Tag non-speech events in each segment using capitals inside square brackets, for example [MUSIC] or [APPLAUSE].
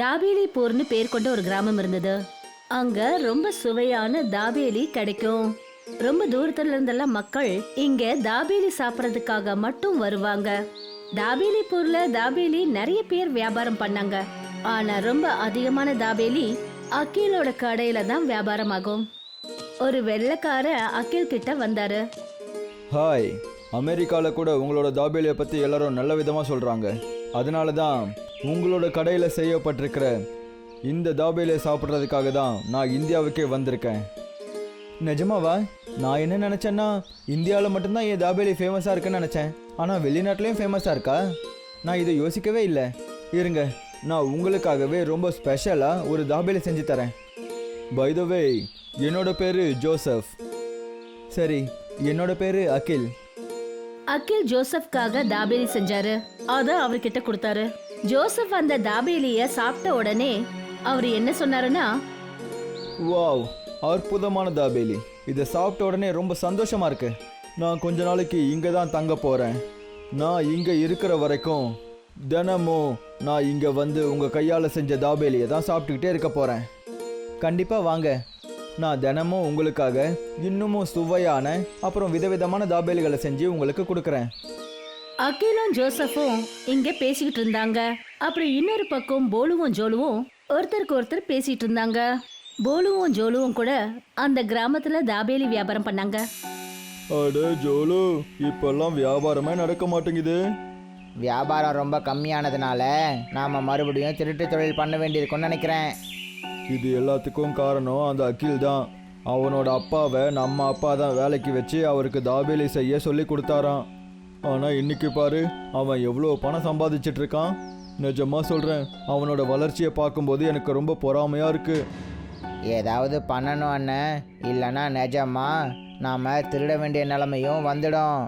தாபேலிபூர்னு பேர் கொண்ட ஒரு கிராமம் இருந்தது. அங்க ரொம்ப சுவையான தாபேலி கிடைக்கும். ரொம்ப தூரத்துல இருந்தெல்லாம் மக்கள் இங்க தாபேலி சாப்பிடறதுக்காக மட்டும் வருவாங்க. தாபேலிபூர்ல தாபேலி நிறைய பேர் வியாபாரம் பண்ணாங்க. ஆனா ரொம்ப அதிகமான தாபேலி அகிலோட கடையில தான் வியாபாரம் ஆகும் ஒரு வெள்ளக்கார அகில் கிட்ட வந்தாரு. ஹாய் அமெரிக்காவில் கூட உங்களோட தாபேலியை பற்றி எல்லாரும் நல்ல விதமாக சொல்கிறாங்க அதனால தான் உங்களோட கடையில் செய்யப்பட்டிருக்கிற இந்த தாபேலியை சாப்பிட்றதுக்காக தான் நான் இந்தியாவுக்கே வந்திருக்கேன். நிஜமாவா? நான் என்ன நினச்சேன்னா இந்தியாவில் மட்டும்தான் என் தாபேலி ஃபேமஸாக இருக்குன்னு நினச்சேன். ஆனால் வெளிநாட்டிலையும் ஃபேமஸாக இருக்கா? நான் இதை யோசிக்கவே இல்லை. இருங்க நான் உங்களுக்காகவே ரொம்ப ஸ்பெஷலாக ஒரு தாபேலி செஞ்சு தரேன். பை த வே என்னோட பேர் ஜோசப். சரி என்னோட பேர் அகில். அகில் ஜோசப்காக தாபேலி செஞ்சாரு. அத அவர்கிட்ட கொடுத்தாரு. ஜோசப் அந்த தாபேலிய சாப்பிட்ட உடனே அவர் என்ன சொன்னாருன்னா வாவ் அற்புதமான தாபேலி. இதை சாப்பிட்ட உடனே ரொம்ப சந்தோஷமா இருக்கு. நான் கொஞ்ச நாளைக்கு இங்கே தான் தங்க போகிறேன் நான் இங்கே இருக்கிற வரைக்கும் தினமும் நான் இங்கே வந்து உங்கள் கையால் செஞ்ச தாபேலியை தான் சாப்பிட்டுக்கிட்டே இருக்க போகிறேன் கண்டிப்பாக வாங்க. நான் தினமும் உங்களுக்காக இன்னமும் சுவையான அப்புறம் விதவிதமான தாபேலிகளை செஞ்சு உங்களுக்கு கொடுக்குறேன். அகிலும் ஜோசப்பும் இங்க பேசிக்கிட்டு இருந்தாங்க. அப்புறம் இன்னொரு பக்கம் போலுவும் ஜோலுவும் ஒருத்தருக்கு ஒருத்தர் பேசிட்டு இருந்தாங்க. போலுவும் ஜோலுவும் கூட அந்த கிராமத்துல தாபேலி வியாபாரம் பண்ணாங்க. அட ஜோலு இப்பெல்லாம் வியாபாரமே நடக்க மாட்டேங்குது. வியாபாரம் ரொம்ப கம்மியானதுனால நாம் மறுபடியும் திருட்டு தொழில் பண்ண வேண்டியிருக்கும்னு நினைக்கிறேன். இது எல்லாத்துக்கும் காரணம் அந்த அகில் தான். அவனோட அப்பாவை நம்ம அப்பா தான் வேலைக்கு வச்சு அவருக்கு தாபேலி செய்ய சொல்லி கொடுத்தாராம். ஆனால் இன்னைக்கு பாரு அவன் எவ்வளோ பணம் சம்பாதிச்சிட்டு இருக்கான். நிஜமா சொல்கிறேன் அவனோட வளர்ச்சியை பார்க்கும்போது எனக்கு ரொம்ப பொறாமையாக இருக்கு. ஏதாவது பண்ணணும் அண்ணன் இல்லைன்னா நிஜமா நாம் திருட வேண்டிய நிலைமையும் வந்துடும்.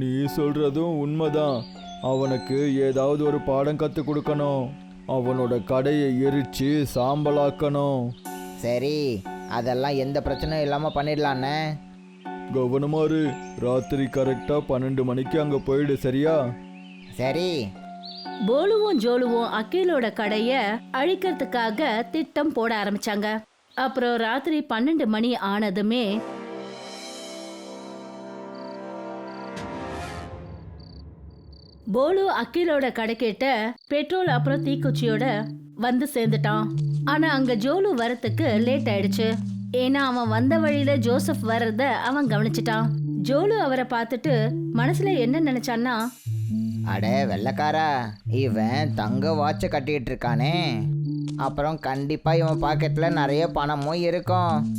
நீ சொல்கிறதும் உண்மைதான். அவனுக்கு ஏதாவது ஒரு பாடம் கற்றுக் கொடுக்கணும். அவனோட கடையை எரிச்சு சாம்பலாக்கணும். சரி அதெல்லாம் எந்த பிரச்சனையும் இல்லாமல் பண்ணிடலாண்ணே கவனமா இரு ராத்திரி கரெக்டாக பன்னெண்டு மணிக்கு அங்கே போயிடு சரியா? சரி. போலுவும் ஜோலுவும் அகிலோட கடைய அழிக்கிறதுக்காக திட்டம் போட ஆரம்பிச்சாங்க. அப்புறம் ராத்திரி பன்னெண்டு மணி ஆனதுமே போலு அக்கிலோட கடைக்கிட்ட பெட்ரோல் அப்புறம் தீக்குச்சியோட வந்து சேர்ந்துட்டான். ஆனா அங்க ஜோலு வரத்துக்கு லேட் ஆயிடுச்சு. ஏன்னா அவன் வந்த வழியில ஜோசப் வர்றத அவன் கவனிச்சிட்டான். ஜோலு அவரை பார்த்துட்டு மனசுல என்ன நினைச்சான்னா அட வெள்ளக்காரா இவன் தங்க வாட்சை கட்டிக்கிட்டு இருக்கானே. அப்புறம் கண்டிப்பாக இவன் பாக்கெட்ல நிறைய பணமும் இருக்கும்.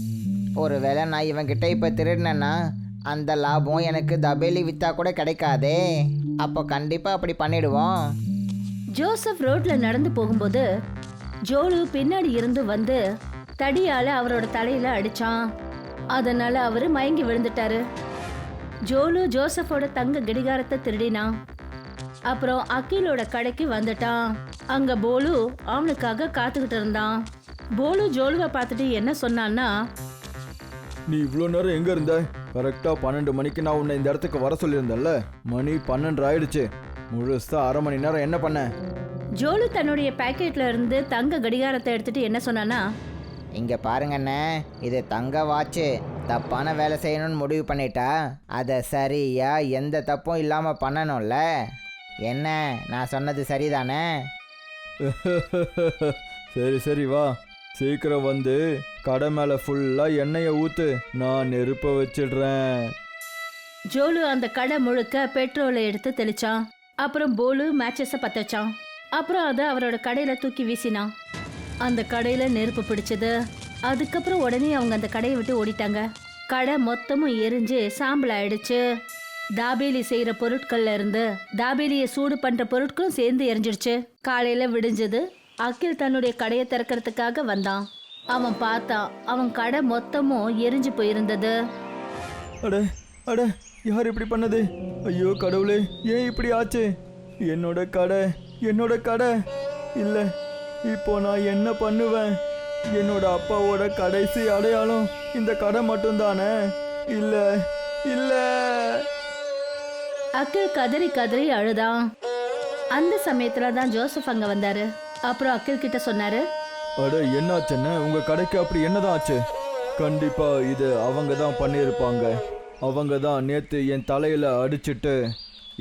ஒருவேளை நான் இவன் கிட்ட இப்போ திருடினேன்னா அந்த லாபம் எனக்கு தபேலி விற்றா கூட கிடைக்காதே. அப்போ கண்டிப்பாக அப்படி பண்ணிடுவோம். ஜோசப் ரோட்ல நடந்து போகும்போது ஜோலு பின்னாடி இருந்து வந்து தடியால அவரோட தலையில அடிச்சான். அதனால அவரு மயங்கி விழுந்துட்டாரு. ஜோலு ஜோசஃபோட தங்க கடிகாரத்தை திருடினான். அப்புறம் அக்கீலோட கடைக்கு வந்துட்டான். அங்க போலு அவனுக்காக காத்துக்கிட்டு இருந்தான். போலு ஜோலுவை பார்த்துட்டு என்ன சொன்னான்னா நீ இவ்வளோ நேரம் எங்கே இருந்த? கரெக்டாக பன்னெண்டு மணிக்கு நான் உன்னை இந்த இடத்துக்கு வர சொல்லியிருந்தேன்ல? மணி பன்னெண்டு ஆயிடுச்சு. முழுசா அரை மணி நேரம் என்ன பண்ண? ஜோலு தன்னுடைய பாக்கெட்ல இருந்து தங்க கடிகாரத்தை எடுத்துட்டு என்ன சொன்னானா? இங்கே பாருங்கண்ணே இது தங்க வாட்சு தப்பான வேலை செய்யணும்னு முடிவு பண்ணிட்டா அதை சரியா எந்த தப்பும் இல்லாமல் பண்ணணும்ல? என்ன நான் சொன்னது சரிதானே? [LAUGHS] சரி சரி வா. சீக்கிரம் வந்து கடை மேலே ஃபுல்லாக எண்ணெயை ஊற்று நான் நெருப்ப வச்சிடுறேன். ஜோலு அந்த கடை முழுக்க பெட்ரோலை எடுத்து தெளிச்சான். அப்புறம் போலு மேட்சஸை பத்த வச்சான். அப்புறம் அதை அவரோட கடையில தூக்கி வீசினான். அந்த கடையில நெருப்பு பிடிச்சது. அதுக்கப்புறம் உடனே அவங்க அந்த கடையை விட்டு ஓடிட்டாங்க. கடை மொத்தமும் எரிஞ்சு சாம்பல் ஆயிடுச்சு. தாபேலி செய்யற பொருட்கள்ல இருந்து தாபேலியை சூடு பண்ற பொருட்களும் சேர்ந்து எரிஞ்சிடுச்சு. காலையில விடிஞ்சது அகில் தன்னுடைய கடையை திறக்கிறதுக்காக வந்தான். அவன் பார்த்தான் அவன் கடை மொத்தமும் எரிஞ்சு போயிருந்தது. அட அட யார் இப்படி பண்ணது? ஐயோ கடவுளே ஏன் இப்படி ஆச்சு? என்னோட கடை என்னோட கடை. இல்லை இப்போ நான் என்ன பண்ணுவேன்? என்னோட அப்பாவோட கடைசி அடையாளம் இந்த கடை மட்டும்தானே? இல்லை இல்லை. அகில் கதறி கதறி அழுதான். அந்த சமயத்துல தான் ஜோசப் அங்க வந்தாரு. அப்புறம் அகில் கிட்ட சொன்னாரு அட என்னாச்சுன்னு உங்க கடைக்கு அப்படி என்னதான் ஆச்சு கண்டிப்பா இது அவங்க தான் பண்ணியிருப்பாங்க. அவங்க தான் நேற்று என் தலையில் அடிச்சிட்டு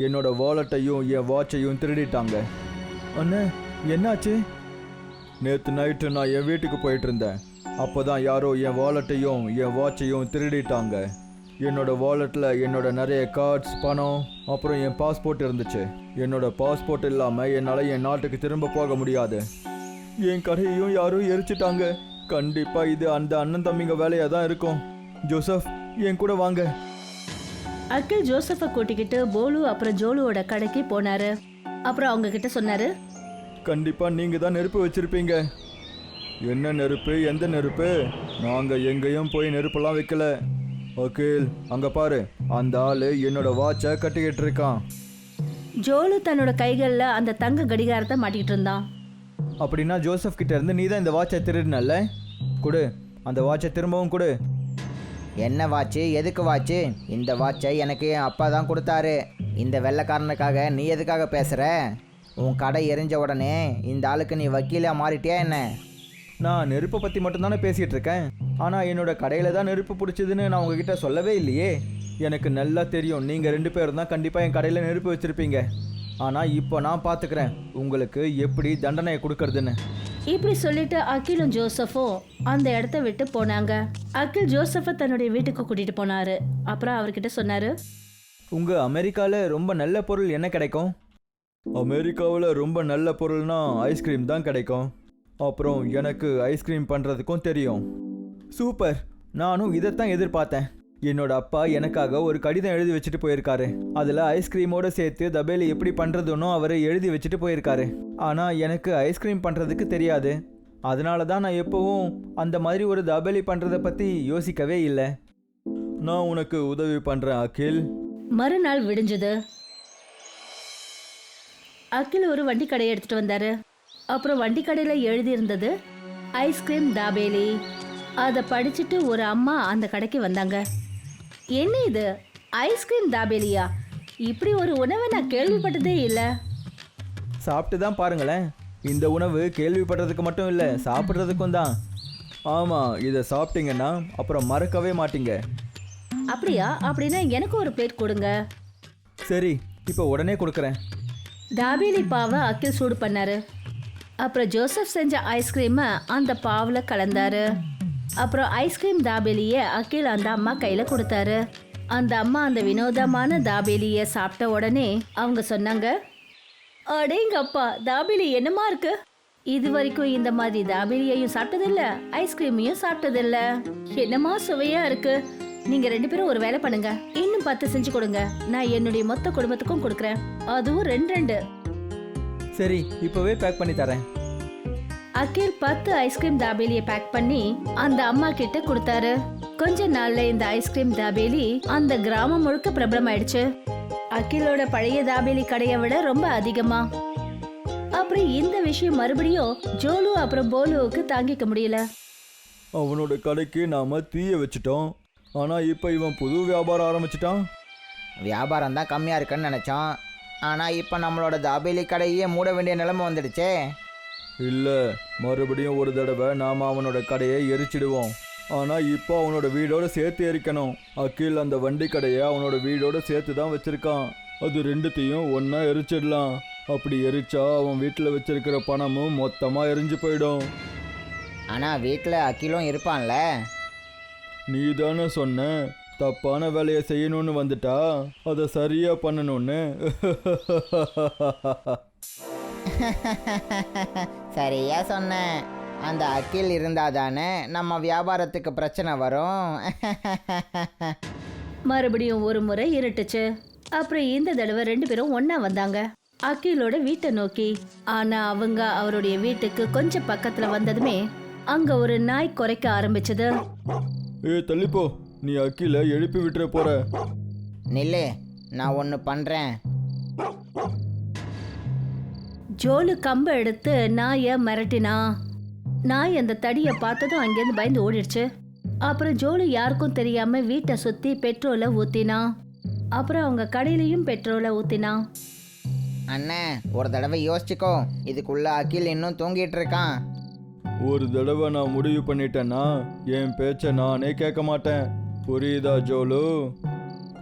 என்னோட வாலெட்டையும் என் வாட்சையும் திருடிட்டாங்க. அண்ணே என்னாச்சு? நேற்று நைட்டு நான் என் வீட்டுக்கு போயிட்டு இருந்தேன் அப்போ தான் யாரோ என் வாலெட்டையும் என் வாட்சையும் திருடிட்டாங்க. என்னோட வாலெட்டில் என்னோட நிறைய கார்ட்ஸ் பணம் அப்புறம் என் பாஸ்போர்ட் இருந்துச்சு. என்னோட பாஸ்போர்ட் இல்லாமல் என்னால் என் நாட்டுக்கு திரும்ப போக முடியாது. என் கடையையும் யாரும் எரிச்சிட்டாங்க. கண்டிப்பா இது அந்த அண்ணன் தம்பிங்க வேலையா தான் இருக்கும். ஜோசப் என் கூட வாங்க. அகில் ஜோசப்பை கூட்டிக்கிட்டு போலு அப்புறம் ஜோலுவோட கடைக்கு போனாரு. அப்புறம் அவங்க கிட்ட சொன்னாரு? கண்டிப்பா நீங்க தான் நெருப்பு வச்சிருப்பீங்க. என்ன நெருப்பு? எந்த நெருப்பு? நாங்க எங்கேயும் போய் நெருப்பெல்லாம் வைக்கல. அகில் அங்க பாரு. அந்த ஆளு என்னோட வாட்சை கட்டிக்கிட்டு இருக்கான். ஜோலு தன்னோட கைகளில் அந்த தங்க கடிகாரத்தை மாட்டிக்கிட்டு இருந்தான். அப்படின்னா ஜோசப் கிட்ட இருந்து நீ தான் இந்த வாட்சை திருடினல்ல? கொடு. அந்த வாட்சை திரும்பவும் கொடு. என்ன வாட்சு? எதுக்கு வாட்சு? இந்த வாட்சை எனக்கு என் அப்பா தான் கொடுத்தாரு. இந்த வெள்ளைக்காரனுக்காக நீ எதுக்காக பேசுகிற உன் கடை எரிஞ்ச உடனே இந்த ஆளுக்கு நீ வக்கீலா மாறிட்டியா என்ன? நான் நெருப்பை பற்றி மட்டும்தானே பேசிகிட்டு இருக்கேன். ஆனால் என்னோட கடையில் தான் நெருப்பு பிடிச்சதுன்னு நான் உங்ககிட்ட சொல்லவே இல்லையே. எனக்கு நல்லா தெரியும். நீங்கள் ரெண்டு பேரும் தான் கண்டிப்பாக என் கடையில் நெருப்பு வச்சுருப்பீங்க. ஆனால் இப்போ நான் பார்த்துக்கிறேன் உங்களுக்கு எப்படி தண்டனையை கொடுக்கறதுன்னு. இப்படி சொல்லிட்டு அகிலும் ஜோசஃபும் அந்த இடத்த விட்டு போனாங்க. அகில் ஜோசஃபை தன்னுடைய வீட்டுக்கு கூட்டிட்டு போனாரு. அப்புறம் அவர்கிட்ட சொன்னாரு உங்கள் அமெரிக்காவில் ரொம்ப நல்ல பொருள் என்ன கிடைக்கும்? அமெரிக்காவில் ரொம்ப நல்ல பொருள்னா ஐஸ்கிரீம் தான் கிடைக்கும். அப்புறம் எனக்கு ஐஸ்கிரீம் பண்ணுறதுக்கும் தெரியும். சூப்பர். நானும் இதைத்தான் எதிர்பார்த்தேன். என்னோட அப்பா எனக்காக ஒரு கடிதம் எழுதி வச்சுட்டு போயிருக்காரு. அதில் ஐஸ்கிரீமோட சேர்த்து தபேலி எப்படி பண்ணுறதுன்னு அவர் எழுதி வச்சுட்டு போயிருக்காரு. ஆனால் எனக்கு ஐஸ்கிரீம் பண்ணுறதுக்கு தெரியாது. அதனால தான் நான் எப்போவும் அந்த மாதிரி ஒரு தபேலி பண்ணுறதை பற்றி யோசிக்கவே இல்லை. நான் உனக்கு உதவி பண்ணுறேன் அகில். மறுநாள் விடிஞ்சது. அகில் ஒரு வண்டி கடையை எடுத்துட்டு வந்தாரு. அப்புறம் வண்டி கடையில எழுதி இருந்தது ஐஸ்கிரீம் தாபேலி. அதை படிச்சுட்டு ஒரு அம்மா அந்த கடைக்கு வந்தாங்க. என்ன இது? ஐஸ்கிரீம் தாபேலியா இப்படி ஒரு உணவை நான் கேள்விப்பட்டதே இல்லை. சாப்பிட்டு தான் பாருங்களேன். இந்த உணவு கேள்விப்படுறதுக்கு மட்டும் இல்லை சாப்பிட்றதுக்கும் தான். ஆமாம் இதை சாப்பிட்டீங்கன்னா அப்புறம் மறக்கவே மாட்டீங்க. அப்படியா? அப்படின்னா எனக்கு ஒரு பிளேட் கொடுங்க. சரி இப்போ உடனே கொடுக்குறேன். தாபேலி பாவை அக்கில் சூடு பண்ணாரு. அப்புறம் ஜோசப் செஞ்ச ஐஸ்கிரீமை அந்த பாவில் கலந்தாரு. அப்புறம் ஐஸ்கிரீம் தாபேலியை அக்கில் அந்த அம்மா கையில் கொடுத்தாரு. அந்த அம்மா அந்த வினோதமான தாபேலியை சாப்பிட்ட உடனே அவங்க சொன்னாங்க அடேங்கப்பா தாபேலி என்னமா இருக்கு? இது வரைக்கும் இந்த மாதிரி தாபேலியையும் சாப்பிட்டதில்ல ஐஸ்கிரீமையும் சாப்பிட்டதில்ல. என்னமா சுவையா இருக்கு? நீங்க ரெண்டு பேரும் ஒரு வேலை பண்ணுங்க இன்னும் பத்து செஞ்சு கொடுங்க. நான் என்னுடைய மொத்த குடும்பத்துக்கும் கொடுக்குறேன். அதுவும் ரெண்டு ரெண்டு. சரி இப்போவே பேக் பண்ணி தரேன். அகில் பத்து ஐஸ்கிரீம் தாபேலியை பேக் பண்ணி அந்த அம்மா கிட்ட கொடுத்தாரு. கொஞ்ச நாள்ல இந்த ஐஸ்கிரீம் தாபேலி அந்த கிராமம் முழுக்க பிரபலமாயிடுச்சு. அகிலோட பழைய தாபேலி கடையை விட ரொம்ப அதிகமா. அப்புறம் இந்த விஷயம் மறுபடியும் ஜோலு அப்புறம் போலுவுக்கு தாங்கிக்க முடியல. அவனோட கடைக்கு நாம தீய வச்சுட்டோம். ஆனால் இப்போ இவன் புது வியாபாரம் ஆரம்பிச்சிட்டான். வியாபாரம் தான் கம்மியாக இருக்குன்னு நினச்சோம் ஆனால் இப்போ நம்மளோட தாபேலி கடையே மூட வேண்டிய நிலைமை வந்துடுச்சே. இல்லை மறுபடியும் ஒரு தடவை நாம் அவனோட கடையை எரிச்சிடுவோம். ஆனால் இப்போ அவனோட வீடோட சேர்த்து எரிக்கணும். அகில் அந்த வண்டி கடையை அவனோட வீடோட சேர்த்து தான் வச்சிருக்கான். அது ரெண்டுத்தையும் ஒன்றா எரிச்சிடலாம். அப்படி எரிச்சா அவன் வீட்டில் வச்சிருக்கிற பணமும் மொத்தமாக எரிஞ்சு போயிடும். ஆனால் வீட்டில் அக்கிலும் இருப்பான்ல? நீ தானே சொன்ன தப்பான வேலையை செய்யணும்னு வந்துட்டா அதை சரியாக பண்ணணும்னு. [LAUGHS] [LAUGHS] சரியா சொன்னேன் அந்த அக்கில் இருந்தால் தானே நம்ம வியாபாரத்துக்கு பிரச்சனை வரும். [LAUGHS] மறுபடியும் ஒரு முறை இருட்டுச்சு. அப்புறம் இந்த தடவை ரெண்டு பேரும் ஒண்ணா வந்தாங்க. அகிலோட வீட்டை நோக்கி. ஆனா அவங்க அவருடைய வீட்டுக்கு கொஞ்சம் பக்கத்துல வந்ததுமே அங்க ஒரு நாய் குறைக்க ஆரம்பிச்சது. ஏ தள்ளிப்போ. நீ அக்கில எழுப்பி விட்டுற போற. நில்லு நான் ஒன்று பண்ணுறேன் ஜோலு கம்பை எடுத்து நாயை மிரட்டினா? நாய் அந்த தடியை பார்த்ததும் அங்கேருந்து பயந்து ஓடிடுச்சு. அப்புறம் ஜோலு யாருக்கும் தெரியாம வீட்டை சுத்தி பெட்ரோலை ஊத்தினா. அப்புறம் அவங்க கடையிலையும் பெட்ரோலை ஊத்தினா. அண்ணே ஒரு தடவை யோசிச்சுக்கோ. இதுக்குள்ள அகில் இன்னும் தூங்கிட்டு இருக்கான். ஒரு தடவை நான் முடிவு பண்ணிட்டேன்னா என் பேச்சை நானே கேட்க மாட்டேன். புரியுதா ஜோலு?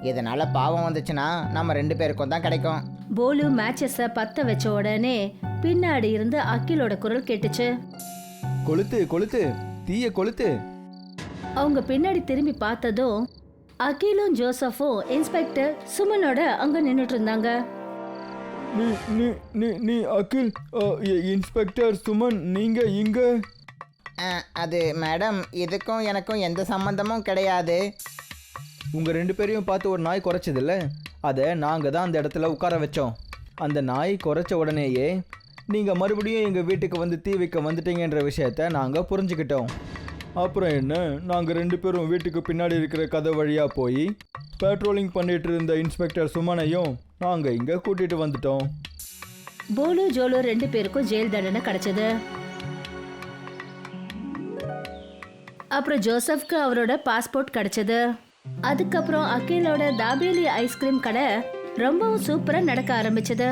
இதனால பாவம் வந்துச்சுன்னா நம்ம ரெண்டு பேருக்கும் தான் கிடைக்கும். போலு மேட்சஸ பத்த வச்ச உடனே பின்னாடி இருந்து அகிலோட குரல் கேட்டுச்சு. கொளுத்து கொளுத்து தீய கொளுத்து. அவங்க பின்னாடி திரும்பி பார்த்ததும் அகிலும் ஜோசஃபும் இன்ஸ்பெக்டர் சுமனோட அங்க நின்னுட்டு இருந்தாங்க. நீ நீ நீ நீ அகில் இன்ஸ்பெக்டர் சுமன் நீங்க இங்க? அது மேடம் இதுக்கும் எனக்கும் எந்த சம்மந்தமும் கிடையாது. உங்க ரெண்டு பேரையும் பார்த்து ஒரு நாய் குறைச்சதில்ல? அதை நாங்கள் தான் அந்த இடத்துல உட்கார வச்சோம். அந்த நாய் குறைச்ச உடனேயே நீங்கள் மறுபடியும் எங்கள் வீட்டுக்கு வந்து தீ வைக்க வந்துட்டீங்கன்ற விஷயத்த நாங்கள் புரிஞ்சுக்கிட்டோம். அப்புறம் என்ன நாங்கள் ரெண்டு பேரும் வீட்டுக்கு பின்னாடி இருக்கிற கதை வழியாக போய் பெட்ரோலிங் பண்ணிட்டு இருந்த இன்ஸ்பெக்டர் சுமனையும் நாங்கள் இங்கே கூட்டிட்டு வந்துட்டோம். போலு ஜோலு ரெண்டு பேருக்கும் ஜெயில் தண்டனை கிடைச்சது. அப்புறம் ஜோசப்க்கு அவரோட பாஸ்போர்ட் கிடைச்சது. அதுக்கப்புறம் அகிலோட தாபேலி ஐஸ்கிரீம் கடை ரொம்பவும் சூப்பரா நடக்க ஆரம்பிச்சது.